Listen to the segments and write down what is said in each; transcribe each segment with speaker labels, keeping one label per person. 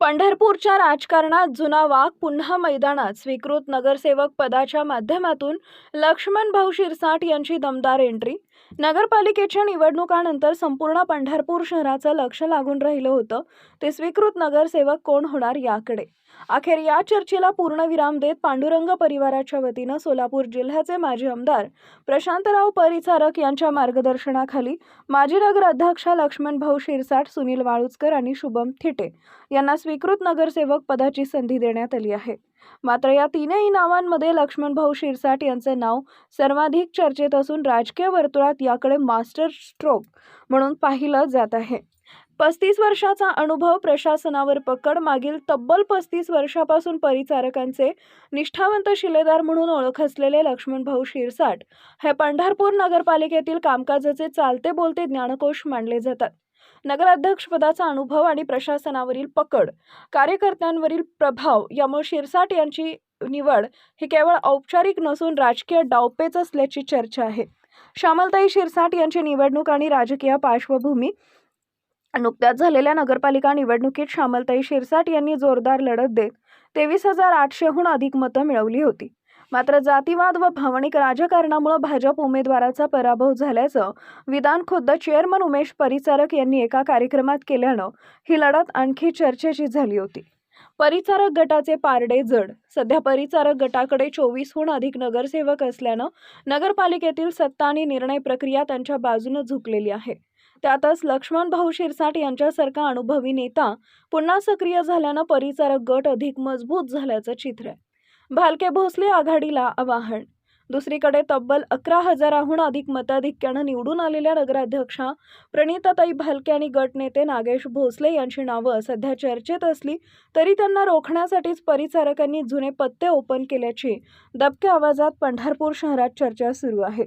Speaker 1: पंढरपूरच्या राजकारणात जुना वाघ पुन्हा मैदानात स्वीकृत नगरसेवक पदाच्या माध्यमातून लक्ष्मण भाऊ शिरसाट यांची दमदार एंट्री नगरपालिकेच्या निवडणुकानंतर संपूर्ण पंढरपूर शहराचं लक्ष लागून राहिलं होतं. ते स्वीकृत नगरसेवक कोण होणार याकडे? अखेर या चर्चेला पूर्णविराम देत पांडुरंग परिवाराच्या वतीनं सोलापूर जिल्ह्याचे माजी आमदार प्रशांतराव परिचारक यांच्या मार्गदर्शनाखाली माजी नगर अध्यक्ष लक्ष्मण भाऊ शिरसाट सुनील वाळुचकर आणि शुभम थिटे यांना स्वीकृत नगरसेवक पदाची संधी देण्यात आली आहे. मात्र या तीनही नावांमध्ये लक्ष्मणभाऊ शिरसाट यांचे नाव सर्वाधिक चर्चेत असून राजकीय वर्तुळात याकडे मास्टर स्ट्रोक म्हणून पाहिलं जात आहे. पस्तीस वर्षाचा अनुभव प्रशासनावर पकड मागील तब्बल पस्तीस वर्षापासून परिचारकांचे निष्ठावंत शिलेदार म्हणून ओळख असलेले लक्ष्मणभाऊ शिरसाट हे पंढरपूर नगरपालिकेतील कामकाजाचे चालते बोलते ज्ञानकोश मानले जातात. नगराध्यक्षपदाचा अनुभव आणि प्रशासनावरील पकड कार्यकर्त्यांवरील प्रभाव यामुळे शिरसाट यांची निवड ही केवळ औपचारिक नसून राजकीय डावपेच असल्याची चर्चा आहे. श्यामलताई शिरसाट यांची निवडणूक आणि राजकीय पार्श्वभूमी नुकत्याच झालेल्या नगरपालिका निवडणुकीत श्यामलताई शिरसाट यांनी जोरदार लढत देत तेवीस हजार आठशेहून अधिक मतं मिळवली होती. मात्र जातीवाद व भावनिक राजकारणामुळे भाजप उमेदवाराचा पराभव झाल्याचं विधान खुद्द चेअरमन उमेश परिचारक यांनी एका कार्यक्रमात केल्यानं ही लढत आणखी चर्चेची झाली होती. परिचारक गटाचे पारडे जड. सध्या परिचारक गटाकडे चोवीसहून अधिक नगरसेवक असल्यानं नगरपालिकेतील सत्ता आणि निर्णय प्रक्रिया त्यांच्या बाजूनं झुकलेली आहे. त्यातच लक्ष्मण भाऊ शिरसाट यांच्यासारखा अनुभवी नेता पुन्हा सक्रिय झाल्यानं परिचारक गट अधिक मजबूत झाल्याचं चित्र आहे. भालके भोसले आघाडीला आवाहन. दुसरीकडे तब्बल अकरा हजाराहून अधिक मताधिक्यानं निवडून आलेल्या नगराध्यक्षा प्रणिताताई भालके आणि गटनेते नागेश भोसले यांची नावं सध्या चर्चेत असली तरी त्यांना रोखण्यासाठीच परिचारकांनी जुने पत्ते ओपन केल्याची दबक्या आवाजात पंढरपूर शहरात चर्चा सुरू आहे.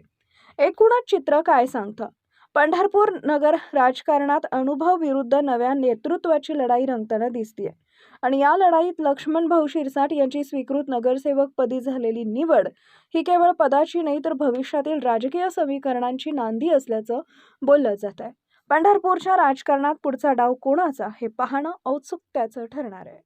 Speaker 1: एकूणच चित्र काय सांगतं? पंढरपूर नगर राजकारणात अनुभव विरुद्ध नव्या नेतृत्वाची लढाई रंगताना दिसतीये. आणि या लढाईत लक्ष्मण भाऊ शिरसाट यांची स्वीकृत नगरसेवक पदी झालेली निवड ही केवळ पदाची नाही तर भविष्यातील राजकीय समीकरणांची नांदी असल्याचं बोललं जात आहे. पंढरपूरच्या राजकारणात पुढचा डाव कोणाचा हे पाहणं औत्सुक्याचं ठरणार आहे.